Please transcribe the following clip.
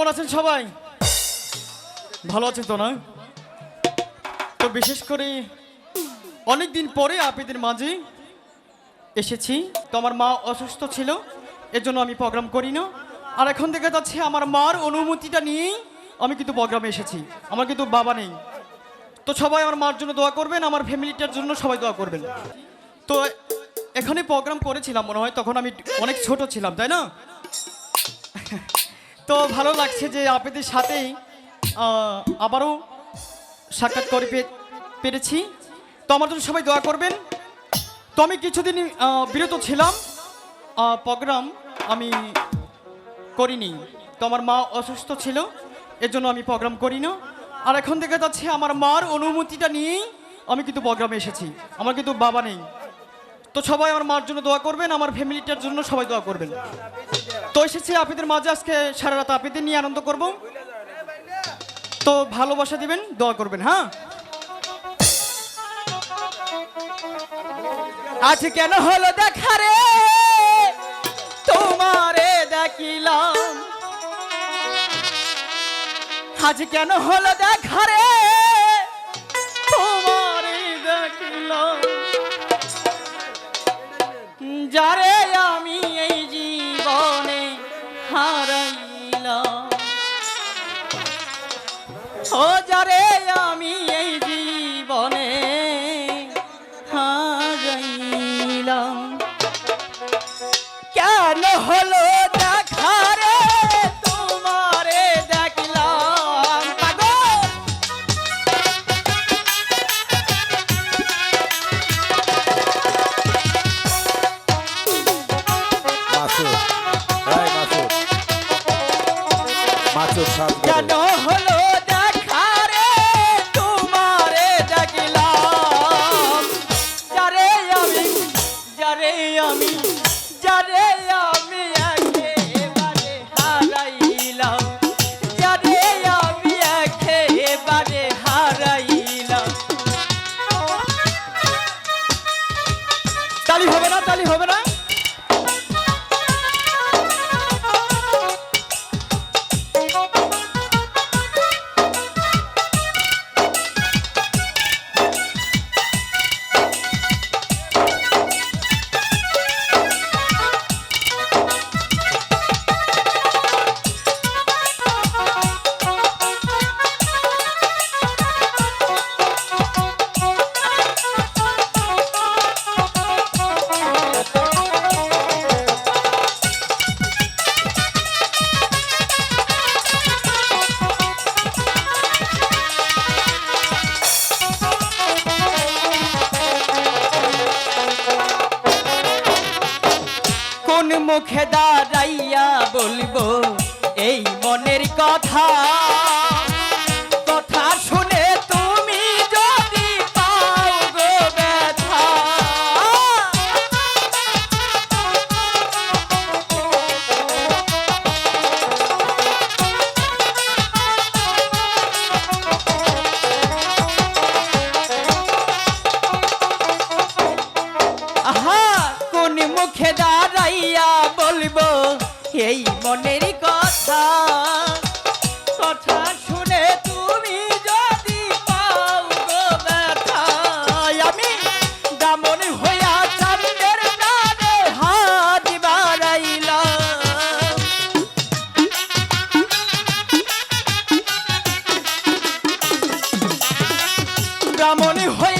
কেমন আছেন সবাই? ভালো আছেন তো না তো বিশেষ করে অনেক দিন পরে আপনাদের মাঝে এসেছি। তো আমার মা অসুস্থ ছিল এর জন্য আমি প্রোগ্রাম করি না। আর এখন দেখা যাচ্ছে আমার মার অনুমতিটা নিয়েই আমি কিন্তু প্রোগ্রামে এসেছি। আমার কিন্তু বাবা নেই। তো সবাই আমার মার জন্য দোয়া করবেন, আমার ফ্যামিলিটার জন্য সবাই দোয়া করবেন। তো এখানে প্রোগ্রাম করেছিলাম মনে হয়, তখন আমি অনেক ছোট ছিলাম, তাই না? তো ভালো লাগছে যে আপনাদের সাথেই আবারও সাক্ষাৎ করে পেরেছি। তো আমার জন্য সবাই দোয়া করবেন। তো আমি কিছুদিন বিরত ছিলাম প্রোগ্রাম আমি করিনি। তো আমার মা অসুস্থ ছিল এর জন্য আমি প্রোগ্রাম করি না আর এখন দেখা যাচ্ছে আমার মার অনুমতিটা নিয়েই আমি কিন্তু প্রোগ্রামে এসেছি। আমার কিন্তু বাবা নেই। তো সবাই আমার মার জন্য দোয়া করবেন, আমার ফ্যামিলিটার জন্য সবাই দোয়া করবেন। তো এসেছি আপনাদের মাঝে, আজকে সারা রাত আপনাদের নিয়ে আনন্দ করব। তো ভালোবাসা দিবেন, দোয়া করবেন হ্যাঁ? আজ কেন হলো দেখা রে? তোমারে দেখিলাম। আজ কেন হলো দেখা রে? হলো দেখা রে তোমারে দেখলাম। পাগল? মাসুদ এই মাসুদ। মাসুদ সাত কেন হলো দেখা রে তোমারে দেখলাম। যারে আমি যারে তালি হবে না তালি হবে না। মুখে দাঁড়াইয়া বলব, এই মনের কথা। কথা শুনে তুমি যদি পাও গো ব্যথা। আহা, কোন মুখে এই মনের কথা। কথা শুনে তুমি যদি পাও আমি দামন হইয়া চাঁদের হাত হইয়া